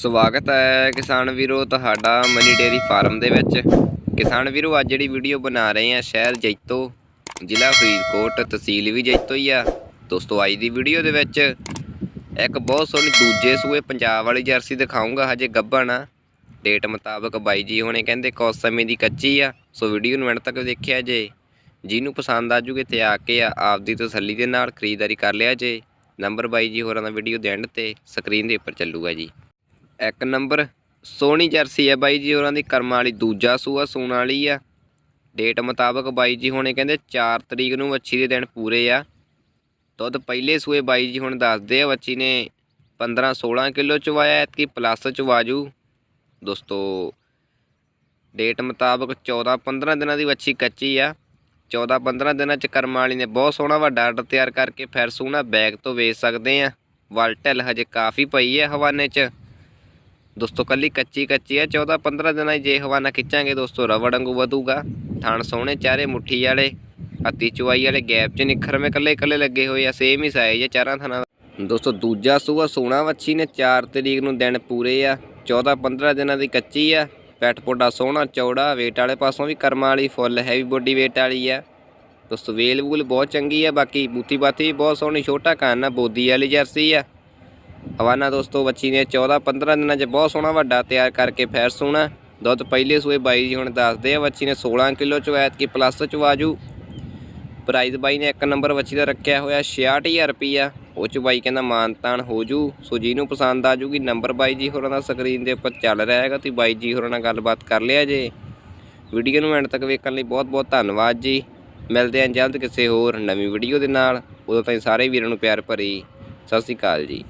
ਸਵਾਗਤ ਹੈ ਕਿਸਾਨ ਵੀਰੋ ਤੁਹਾਡਾ ਮਨੀ ਡੇਰੀ ਫਾਰਮ ਦੇ ਵਿੱਚ। ਕਿਸਾਨ ਵੀਰੋ, ਅੱਜ ਜਿਹੜੀ ਵੀਡੀਓ ਬਣਾ ਰਹੇ ਆ ਸ਼ਹਿਰ ਜੈਤੋ, ਜ਼ਿਲ੍ਹਾ ਫਰੀਦਕੋਟ, ਤਹਿਸੀਲ ਵੀ ਜੈਤੋ ਹੀ ਆ। ਦੋਸਤੋ, ਅੱਜ ਦੀ ਵੀਡੀਓ ਦੇ ਵਿੱਚ ਇੱਕ ਬਹੁਤ ਸੋਹਣੀ ਦੂਜੇ ਸੂਏ ਪੰਜਾਬ ਵਾਲੀ ਜਰਸੀ ਦਿਖਾਉਂਗਾ ਹਜੇ ਗੱਭਣ ਆ। ਡੇਟ ਮੁਤਾਬਕ ਬਾਈ ਜੀ ਹੁਣੇ ਕਹਿੰਦੇ ਕੁਝ ਸਮੇਂ ਦੀ ਕੱਚੀ ਆ, ਸੋ ਵੀਡੀਓ ਨੂੰ ਐਂਡ ਤੱਕ ਦੇਖਿਆ ਜੇ। ਜਿਹਨੂੰ ਪਸੰਦ ਆ ਜੂਗੇ ਤੇ ਆ ਕੇ ਆ ਆਪਦੀ ਤਸੱਲੀ ਦੇ ਨਾਲ ਖਰੀਦਦਾਰੀ ਕਰ ਲਿਆ ਜੇ। ਨੰਬਰ ਬਾਈ ਜੀ ਹੋਰਾਂ ਦਾ ਵੀਡੀਓ ਦੇ ਐਂਡ ਤੇ ਸਕਰੀਨ ਦੇ ਉੱਪਰ ਚੱਲੂਗਾ ਜੀ। ਇੱਕ ਨੰਬਰ, ਸੋਹਣੀ ਜਰਸੀ ਹੈ ਬਾਈ ਜੀ, ਉਹਨਾਂ ਦੀ ਕਰਮਾਂ ਵਾਲੀ। ਦੂਜਾ ਸੂਆ ਸੂਣ ਵਾਲੀ ਆ। ਡੇਟ ਮੁਤਾਬਕ ਬਾਈ ਜੀ ਹੁਣੇ ਕਹਿੰਦੇ 4 ਤਰੀਕ ਨੂੰ ਵੱਛੀ ਦੇ ਦਿਨ ਪੂਰੇ ਆ। ਦੁੱਧ ਪਹਿਲੇ ਸੂਏ ਬਾਈ ਜੀ ਹੁਣ ਦੱਸਦੇ ਆ ਵੱਛੀ ਨੇ 15 16 ਕਿਲੋ ਚਵਾਇਆ ਕਿ ਪਲੱਸ ਚਵਾਜੂ। ਦੋਸਤੋ ਡੇਟ ਮੁਤਾਬਕ 14 15 ਦਿਨਾਂ ਦੀ ਵੱਛੀ ਕੱਚੀ ਆ। 14 15 ਦਿਨਾਂ ਚ ਕਰਮਾਂ ਵਾਲੀ ਨੇ ਬਹੁਤ ਸੋਹਣਾ ਵੱਡਾ ਆਰਡਰ ਤਿਆਰ ਕਰਕੇ ਫਿਰ ਸੋਹਣਾ ਬੈਗ ਤੋਂ ਵੇਚ ਸਕਦੇ ਆ। ਵਲ ਢਿੱਲ ਹਜੇ ਕਾਫੀ ਪਈ ਹੈ ਹਵਾਨੇ ਚ। ਦੋਸਤੋ ਕੱਲੀ ਕੱਚੀ ਕੱਚੀ ਆ 14 15 ਦਿਨਾਂ 'ਚ ਜੇ ਹਵਾਨਾ ਖਿੱਚਾਂਗੇ ਦੋਸਤੋ ਰਵੜ ਵਾਂਗੂ ਵਧੂਗਾ। ਥਣ ਸੋਹਣੇ ਚਾਰੇ ਮੁੱਠੀ ਵਾਲੇ ਹੱਤੀ ਚੁਆਈ ਵਾਲੇ ਗੈਪ 'ਚ ਨਿਖਰਵੇਂ ਕੱਲੇ ਕੱਲੇ ਲੱਗੇ ਹੋਏ ਆ ਸੇਮ ਹੀ ਸਾਈਜ਼ ਆ, ਚਾਰਾਂ ਥਣਾਂ ਦੋਸਤੋ, ਦੂਜਾ ਸੂਆ ਸੋਹਣਾ ਵੱਛੀ ਨੇ 4 ਤਰੀਕ ਨੂੰ ਦਿਨ ਪੂਰੇ ਆ 14 15 ਦਿਨਾਂ ਦੀ ਕੱਚੀ ਆ ਪੈਟ ਪੋਡਾ ਸੋਹਣਾ ਚੌੜਾ ਵੇਟ ਵਾਲੇ ਪਾਸੋਂ ਵੀ ਕਰਮਾਂ ਵਾਲੀ ਫੁੱਲ ਹੈਵੀ ਬੋਡੀ ਵੇਟ ਵਾਲੀ ਆ। ਦੋਸਤੋ, ਵੇਲ ਵੂਲ ਬਹੁਤ ਚੰਗੀ ਆ, ਬਾਕੀ ਬੂਤੀ ਬਾਤੀ ਵੀ ਬਹੁਤ ਸੋਹਣੀ, ਛੋਟਾ ਕੰਨ ਆ, ਬੋਦੀ ਵਾਲੀ ਜਰਸੀ ਆ। ਹਵਾਨਾ ਦੋਸਤੋ, ਬੱਚੀ ਨੇ 14 15 ਦਿਨਾਂ 'ਚ ਬਹੁਤ ਸੋਹਣਾ ਵੱਡਾ ਤਿਆਰ ਕਰਕੇ ਫੇਰ ਸੋਹਣਾ ਦੁੱਧ ਪਹਿਲੇ ਸੂਏ ਬਾਈ ਜੀ ਹੁਣ ਦੱਸਦੇ ਆ, ਬੱਚੀ ਨੇ 16 ਕਿਲੋ ਚ ਐਤ ਕੀ ਪਲੱਸ ਚ ਆਜੂ ਪ੍ਰਾਈਜ਼ ਬਾਈ ਨੇ ਇੱਕ ਨੰਬਰ ਬੱਚੀ ਦਾ ਰੱਖਿਆ ਹੋਇਆ 66000 ਰੁਪਈਆ। ਉਹ ਚ ਬਾਈ ਕਹਿੰਦਾ ਮਾਨਤਾਨ ਹੋ ਜੂ। ਸੋ ਜਿਹਨੂੰ ਪਸੰਦ ਆ ਜੂਗੀ, ਨੰਬਰ ਬਾਈ ਜੀ ਹੋਰਾਂ ਦਾ ਸਕਰੀਨ ਦੇ ਉੱਪਰ ਚੱਲ ਰਿਹਾ ਹੈਗਾ, ਤੁਸੀਂ ਬਾਈ ਜੀ ਹੋਰਾਂ ਨਾਲ ਗੱਲਬਾਤ ਕਰ ਲਿਆ ਜੇ। ਵੀਡੀਓ ਨੂੰ ਐਂਡ ਤੱਕ ਵੇਖਣ ਲਈ ਬਹੁਤ ਬਹੁਤ ਧੰਨਵਾਦ ਜੀ। ਮਿਲਦੇ ਹਾਂ ਜਲਦ ਕਿਸੇ ਹੋਰ ਨਵੀਂ ਵੀਡੀਓ ਦੇ ਨਾਲ। ਉਦੋਂ ਤਾਈਂ ਸਾਰੇ ਵੀਰਾਂ ਨੂੰ ਪਿਆਰ ਭਰੀ। ਸਤਿ ਸ਼੍ਰੀ ਅਕਾਲ ਜੀ।